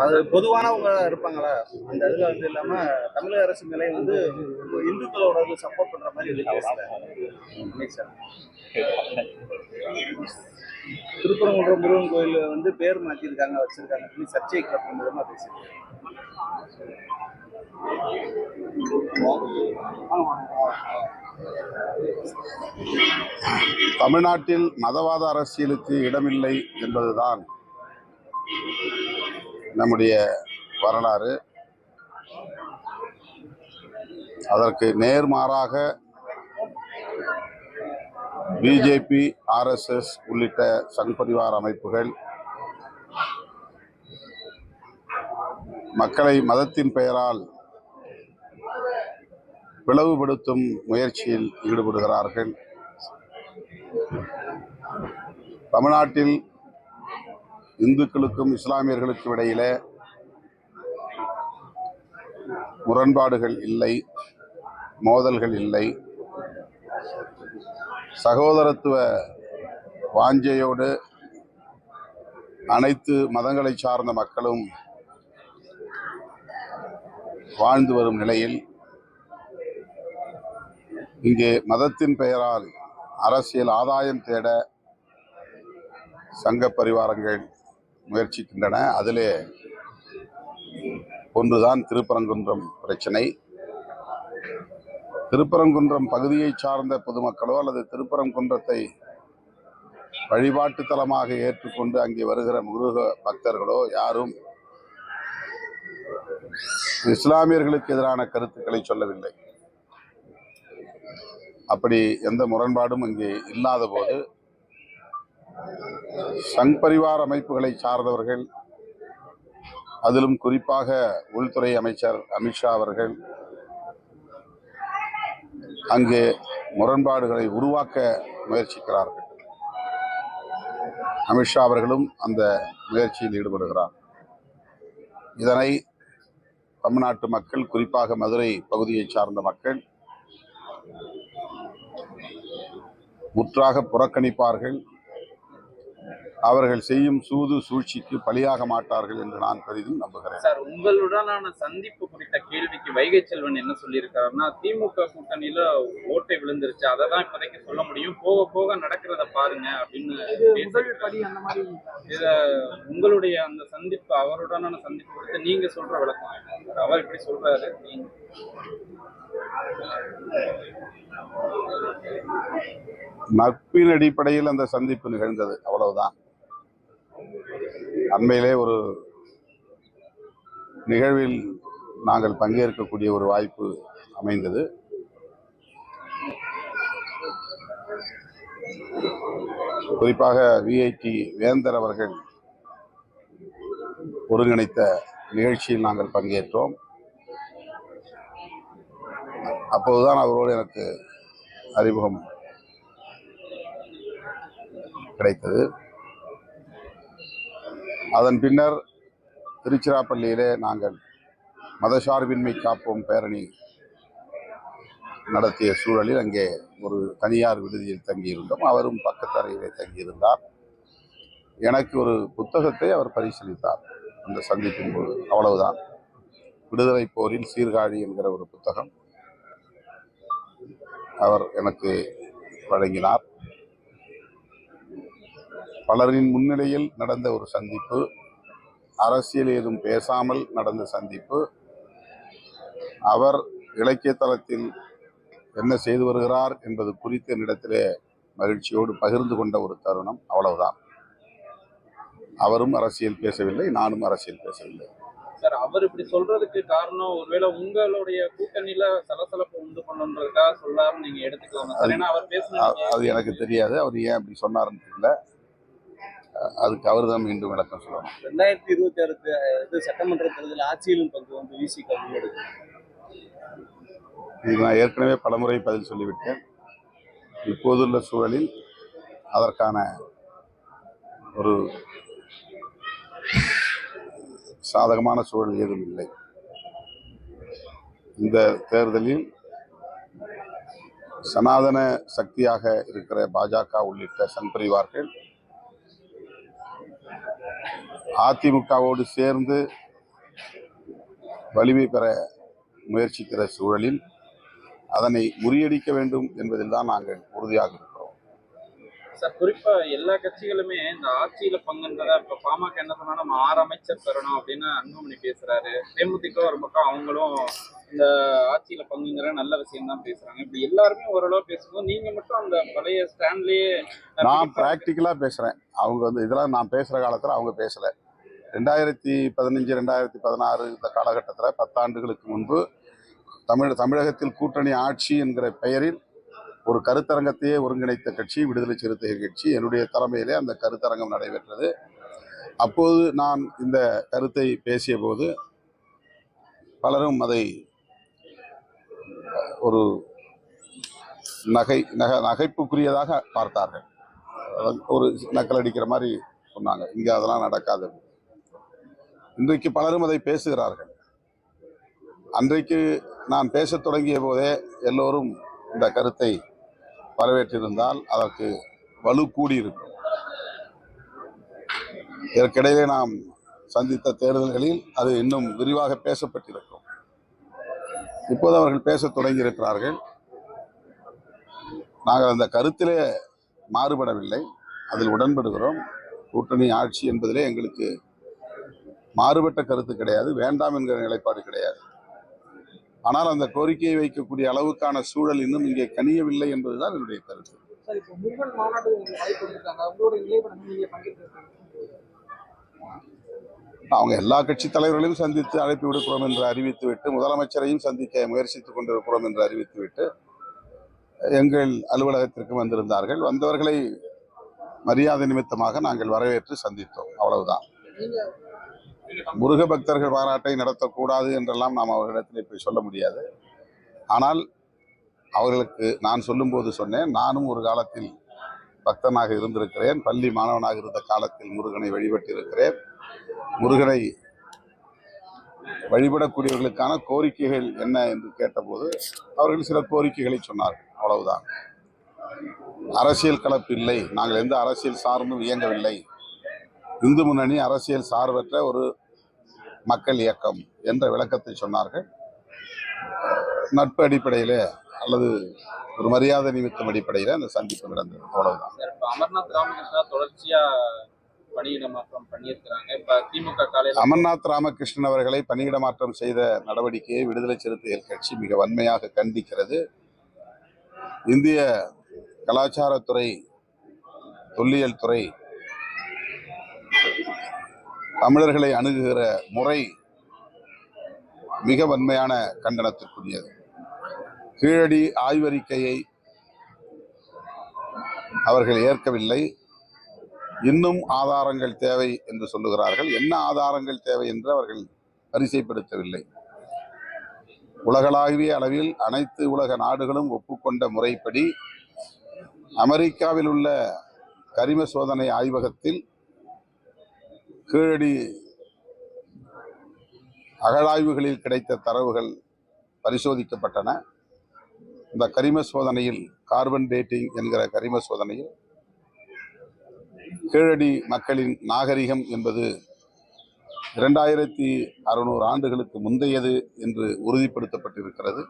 அது பொதுவானவங்க இருப்பாங்களா அந்த இதுல வந்து இல்லாம தமிழக அரசு நிலை வந்து இந்துக்களோட சப்போர்ட் பண்ற மாதிரி இது திருப்பரங்குன்றம் முருகன் கோயில் வந்து பேர் மாத்திருக்காங்க வச்சிருக்காங்க. சொல்லி சர்ச்சை கிளப் விதமா பேசியிருக்காங்க தமிழ்நாட்டில் மதவாத அரசியலுக்கு இடமில்லை என்பதுதான் நம்முடைய வரலாறு. அதற்கு நேர்மாறாக பிஜேபி ஆர்எஸ்எஸ் உள்ளிட்ட சங் பரிவார் அமைப்புகள் மக்களை மதத்தின் பெயரால் பிளவுபடுத்தும் முயற்சியில் ஈடுபடுகிறார்கள். தமிழ்நாட்டில் இந்துக்களுக்கும் இஸ்லாமியர்களுக்கும் இடையிலே முரண்பாடுகள் இல்லை மோதல்கள் இல்லை. சகோதரத்துவ வாஞ்சையோடு அனைத்து மதங்களை சார்ந்த மக்களும் வாழ்ந்து வரும் நிலையில் இங்கே மதத்தின் பெயரால் அரசியல் ஆதாயம் தேட சங்க பரிவாரங்கள் முயற்சிக்கின்றன. அதிலே ஒன்றுதான் திருப்பரங்குன்றம் பிரச்சனை. திருப்பரங்குன்றம் பகுதியை சார்ந்த பொதுமக்களோ அல்லது திருப்பரங்குன்றத்தை வழிபாட்டு தலமாக ஏற்றுக்கொண்டு அங்கே வருகிற முருக பக்தர்களோ யாரும் இஸ்லாமியர்களுக்கு எதிரான கருத்துக்களை சொல்லவில்லை. அப்படி எந்த முரண்பாடும் இங்கே இல்லாத போது சங் பரிவார் அமைப்புகளை சார்ந்தவர்கள் அதிலும் குறிப்பாக உள்துறை அமைச்சர் அமித்ஷா அவர்கள் அங்கே முரண்பாடுகளை உருவாக்க முயற்சிக்கிறார்கள். அமித்ஷா அவர்களும் அந்த முயற்சியில் ஈடுபடுகிறார். இதனை தமிழ்நாட்டு மக்கள் குறிப்பாக மதுரை பகுதியை சார்ந்த மக்கள் முற்றாக புறக்கணிப்பார்கள். அவர்கள் செய்யும் சூது சூழ்ச்சிக்கு பலியாக மாட்டார்கள் என்று நான் பெரிதும் நம்புகிறேன். சார் உங்களுடனான சந்திப்பு குறித்த கேள்விக்கு வைகை செல்வன் என்ன சொல்லியிருக்காருன்னா திமுக கூட்டணியில ஓட்டை விழுந்துருச்சு. அதை தான் இப்போதைக்கு சொல்ல முடியும். போக போக நடக்கிறத பாருங்க அப்படின்னு. இத உங்களுடைய அந்த சந்திப்பு அவருடனான சந்திப்பு குறித்து நீங்க சொல்ற விளக்கம்? அவர் இப்படி சொல்றாரு நீங்க. நட்பின் அடிப்படையில் அந்த சந்திப்பு நிகழ்ந்தது. அவ்வளவுதான். அண்மையிலே ஒரு நிகழ்வில் நாங்கள் பங்கேற்கக்கூடிய ஒரு வாய்ப்பு அமைந்தது. குறிப்பாக விஐடி வேந்தர் அவர்கள் ஒருங்கிணைத்த நிகழ்ச்சியில் நாங்கள் பங்கேற்றோம். அப்போதுதான் அவரோடு எனக்கு அறிமுகம் கிடைத்தது. அதன் பின்னர் திருச்சிராப்பள்ளியிலே நாங்கள் மதசார்பின்மை காப்போம் பேரணி நடத்திய சூழலில் அங்கே ஒரு தனியார் விடுதியில் தங்கியிருந்தோம். அவரும் பக்கத்தரையிலே தங்கியிருந்தார். எனக்கு ஒரு புத்தகத்தை அவர் பரிசீலித்தார் அந்த சந்திப்பின் போது. அவ்வளவுதான். விடுதலை போரில் சீர்காழி என்கிற ஒரு புத்தகம் அவர் எனக்கு வழங்கினார். பலரின் முன்னிலையில் நடந்த ஒரு சந்திப்பு அரசியல் ஏதும் பேசாமல் நடந்த சந்திப்பு. அவர் இலக்கிய தளத்தில் என்ன செய்து வருகிறார் என்பது குறித்த என்னிடத்திலே மகிழ்ச்சியோடு பகிர்ந்து கொண்ட ஒரு தருணம் அவ்வளவுதான். அவரும் அரசியல் பேசவில்லை நானும் அரசியல் பேசவில்லை. சார் அவர் இப்படி சொல்றதுக்கு காரணம் ஒருவேளை உங்களுடைய கூட்டணியில சலசலப்பு உண்டு பண்ணுன்றதுக்காக சொல்லாருன்னு நீங்க எடுத்துக்கலாம் அது எனக்கு தெரியாது. அவர் ஏன் அப்படி சொன்னார்னு தெரியல. அதுக்கு அவர் தான் மீண்டும் விளக்கம் சொல்லணும். ரெண்டாயிரத்தி இருபத்தி ஆறு சட்டமன்ற தேர்தல் ஆட்சியிலும் பங்கு வந்து முன்னெடுக்கும் இது நான் ஏற்கனவே பலமுறை பதில் சொல்லிவிட்டேன். இப்போதுள்ள சூழலில் அதற்கான ஒரு சாதகமான சூழல் ஏதும் இல்லை. இந்த தேர்தலில் சனாதன சக்தியாக இருக்கிற பாஜக உள்ளிட்ட சங் பரிவார்கள் அதிமுகவோடு சேர்ந்து வலிமை பெற முயற்சிக்கிற சூழலில் அதனை முறியடிக்க வேண்டும் என்பதில் தான் நாங்கள் உறுதியாக இருக்கிறோம். சார் குறிப்பா எல்லா கட்சிகளுமே இந்த ஆட்சியில பங்குன்றதா இப்ப பாமக என்ன சொன்னா நம்ம ஆறு அமைச்சர் பெறணும் அப்படின்னு அன்புமணி பேசுறாரு. தேமுதிக ஒரு பக்கம் அவங்களும் இந்த ஆட்சியில பங்குங்கிற நல்ல விஷயம் தான் பேசுறாங்க. இப்படி எல்லாருமே ஓரளவு பேசும்போது நீங்க மட்டும் அந்த பழைய ஸ்டாண்ட்லயே நான் ப்ராக்டிக்கலாக பேசுகிறேன் அவங்க வந்து இதெல்லாம் நான் பேசுகிற காலத்தில் அவங்க பேசலை. ரெண்டாயிரத்தி பதினஞ்சு ரெண்டாயிரத்தி பதினாறு இந்த காலகட்டத்தில் பத்தாண்டுகளுக்கு முன்பு தமிழ் தமிழகத்தில் கூட்டணி ஆட்சி என்கிற பெயரில் ஒரு கருத்தரங்கத்தையே ஒருங்கிணைத்த கட்சி விடுதலை சிறுத்தைகள் கட்சி. என்னுடைய தலைமையிலே அந்த கருத்தரங்கம் நடைபெற்றது. அப்போது நான் இந்த கருத்தை பேசிய போது பலரும் அதை ஒரு நகை நகை நகைப்புக்குரியதாக பார்த்தார்கள். அதாவது ஒரு நக்கல் அடிக்கிற மாதிரி சொன்னாங்க. இங்கே அதெல்லாம் நடக்காது. இன்றைக்கு பலரும் அதை பேசுகிறார்கள். அன்றைக்கு நான் பேசத் தொடங்கிய போதே எல்லோரும் இந்த கருத்தை வரவேற்றிருந்தால் அதற்கு வலு கூடியிருக்கும். இதற்கிடையிலே நாம் சந்தித்த தேர்தல்களில் அது இன்னும் விரிவாக பேசப்பட்டிருக்கும். இப்போது அவர்கள் பேசத் தொடங்கியிருக்கிறார்கள். நாங்கள் அந்த கருத்திலே மாறுபடவில்லை. அதில் உடன்படுகிறோம். கூட்டணி ஆட்சி என்பதிலே எங்களுக்கு மாறுபட்ட கருத்து கிடையாது வேண்டாம் என்கிற நிலைப்பாடு கிடையாது. ஆனால் அந்த கோரிக்கையை வைக்கக்கூடிய அளவுக்கான சூழல் இன்னும் இங்கே கனியவில்லை என்பதுதான் என்னுடைய கருத்து. அவங்க எல்லா கட்சி தலைவர்களையும் சந்தித்து அழைப்பு விடுக்கிறோம் என்று அறிவித்துவிட்டு முதலமைச்சரையும் சந்திக்க முயற்சித்துக் கொண்டிருக்கிறோம் என்று அறிவித்துவிட்டு எங்கள் அலுவலகத்திற்கு வந்திருந்தார்கள். வந்தவர்களை மரியாதை நிமித்தமாக நாங்கள் வரவேற்று சந்தித்தோம். அவ்வளவுதான். முருக பக்தர்கள் மாநாட்டை நடத்தக்கூடாது என்றெல்லாம் நாம் அவர்களிடத்தில் போய் சொல்ல முடியாது. ஆனால் அவர்களுக்கு நான் சொல்லும்போது சொன்னேன் நானும் ஒரு காலத்தில் பக்தனாக இருந்திருக்கிறேன் பள்ளி மாணவனாக இருந்த காலத்தில் முருகனை வழிபட்டிருக்கிறேன். முருகனை வழிபடக்கூடியவர்களுக்கான கோரிக்கைகள் என்ன என்று கேட்டபோது அவர்கள் சில கோரிக்கைகளை சொன்னார்கள் அவ்வளவுதான். அரசியல் கலப்பு இல்லை நாங்கள் எந்த அரசியல் சார்ந்தும் இயங்கவில்லை. இந்து முன்னணி அரசியல் சார்பற்ற ஒரு மக்கள் இயக்கம் என்ற விளக்கத்தை சொன்னார்கள். நட்பு அடிப்படையில் அல்லது ஒரு மரியாதை நிமித்தம் அடிப்படையில் அந்த சந்திப்பு நடந்தது. அவ்வளவுதான். அமர்நாத் ராமகிருஷ்ணா தொடர்ச்சியா பணியிட மாற்றம் பண்ணியிருக்கிறாங்க. இப்ப திமுக காலையில அமர்நாத் ராமகிருஷ்ணன் அவர்களை பணியிட மாற்றம் செய்த நடவடிக்கையை விடுதலை சிறுத்தைகள் கட்சி மிக வன்மையாக கண்டிக்கிறது. இந்திய கலாச்சாரத்துறை தொல்லியல் துறை தமிழர்களை அணுகுகிற முறை மிக வன்மையான கண்டனத்திற்குரியது. கீழடி ஆய்வறிக்கையை அவர்கள் ஏற்கவில்லை. இன்னும் ஆதாரங்கள் தேவை என்று சொல்லுகிறார்கள். என்ன ஆதாரங்கள் தேவை என்று அவர்கள் வரிசைப்படுத்தவில்லை. உலகளாவிய அளவில் அனைத்து உலக நாடுகளும் ஒப்புக்கொண்ட முறைப்படி அமெரிக்காவில் உள்ள கரிம சோதனை ஆய்வகத்தில் கீழடி அகழாய்வுகளில் கிடைத்த தரவுகள் பரிசோதிக்கப்பட்டன. இந்த கரிம சோதனையில் கார்பன் டேட்டிங் என்கிற கரிம சோதனையில் கீழடி மக்களின் நாகரிகம் என்பது இரண்டாயிரத்தி அறுநூறு ஆண்டுகளுக்கு முந்தையது என்று உறுதிப்படுத்தப்பட்டிருக்கிறது.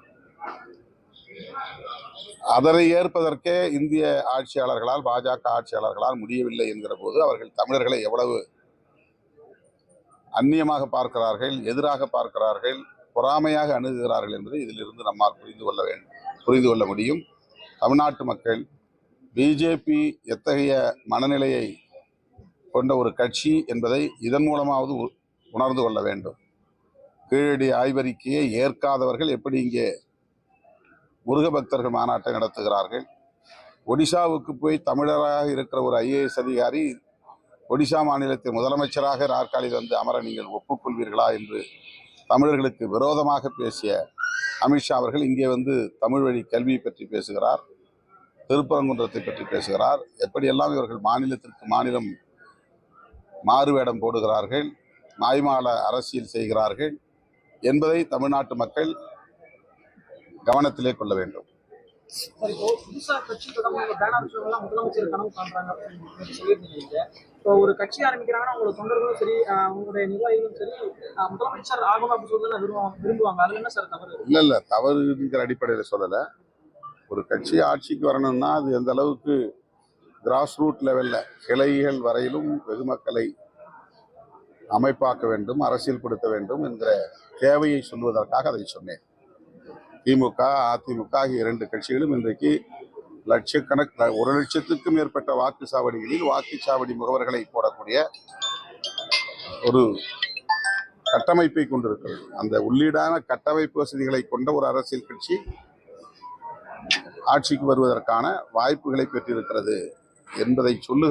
அதனை ஏற்பதற்கே இந்திய ஆட்சியாளர்களால் பாஜக ஆட்சியாளர்களால் முடியவில்லை என்கிற போது அவர்கள் தமிழர்களை எவ்வளவு அந்நியமாக பார்க்கிறார்கள் எதிராக பார்க்கிறார்கள் பொறாமையாக அணுகுகிறார்கள் என்பதை இதிலிருந்து நம்மால் புரிந்து கொள்ள வேண்டும் புரிந்து கொள்ள முடியும். தமிழ்நாட்டு மக்கள் பிஜேபி எத்தகைய மனநிலையை கொண்ட ஒரு கட்சி என்பதை இதன் மூலமாவது உ- உணர்ந்து கொள்ள வேண்டும். கீழடி ஆய்வறிக்கையை ஏற்காதவர்கள் எப்படி இங்கே முருக பக்தர்கள் மாநாட்டை நடத்துகிறார்கள்? ஒடிசாவுக்கு போய் தமிழராக இருக்கிற ஒரு ஐஏஎஸ் அதிகாரி ஒடிசா மாநிலத்தின் முதலமைச்சராக நாற்காலியில் வந்து அமர நீங்கள் ஒப்புக்கொள்வீர்களா என்று தமிழர்களுக்கு விரோதமாக பேசிய அமித்ஷா அவர்கள் இங்கே வந்து தமிழ் வழி கல்வியை பற்றி பேசுகிறார் திருப்பரங்குன்றத்தை பற்றி பேசுகிறார். எப்படியெல்லாம் இவர்கள் மாநிலத்திற்கு மாநிலம் மாறுவேடம் போடுகிறார்கள் மாய்மால அரசியல் செய்கிறார்கள் என்பதை தமிழ்நாட்டு மக்கள் கவனத்திலே கொள்ள வேண்டும். சார் இப்போ புதுசா கட்சி தொடங்க பேனர் முதலமைச்சர் கனவு காண்றாங்க அப்படின்னு சொல்லியிருந்தீங்க. இப்போ ஒரு கட்சி ஆரம்பிக்கிறாங்கன்னா உங்களோட தொண்டர்களும் சரி உங்களுடைய நிர்வாகிகளும் சரி முதலமைச்சர் ஆகணும் அப்படின்னு சொல்லி விரும்புவாங்க விரும்புவாங்க. அதுல என்ன சார் தவறு? இல்ல இல்ல. தவறுங்கிற அடிப்படையில் சொல்லல. ஒரு கட்சி ஆட்சிக்கு வரணும்னா அது எந்த அளவுக்கு கிராஸ் ரூட் லெவல்ல கிளைகள் வரையிலும் வெகுமக்களை அமைப்பாக்க வேண்டும் அரசியல்படுத்த வேண்டும் என்கிற தேவையை சொல்வதற்காக அதை சொன்னேன். திமுக அதிமுக ஆகிய இரண்டு கட்சிகளும் இன்றைக்கு லட்சக்கணக்கு ஒரு லட்சத்துக்கும் மேற்பட்ட வாக்குச்சாவடிகளில் வாக்குச்சாவடி முகவர்களை போடக்கூடிய ஒரு கட்டமைப்பை கொண்டிருக்கிறது. அந்த உள்ளீடான கட்டமைப்பு வசதிகளை கொண்ட ஒரு அரசியல் கட்சி ஆட்சிக்கு வருவதற்கான வாய்ப்புகளை பெற்றிருக்கிறது என்பதை சொல்லு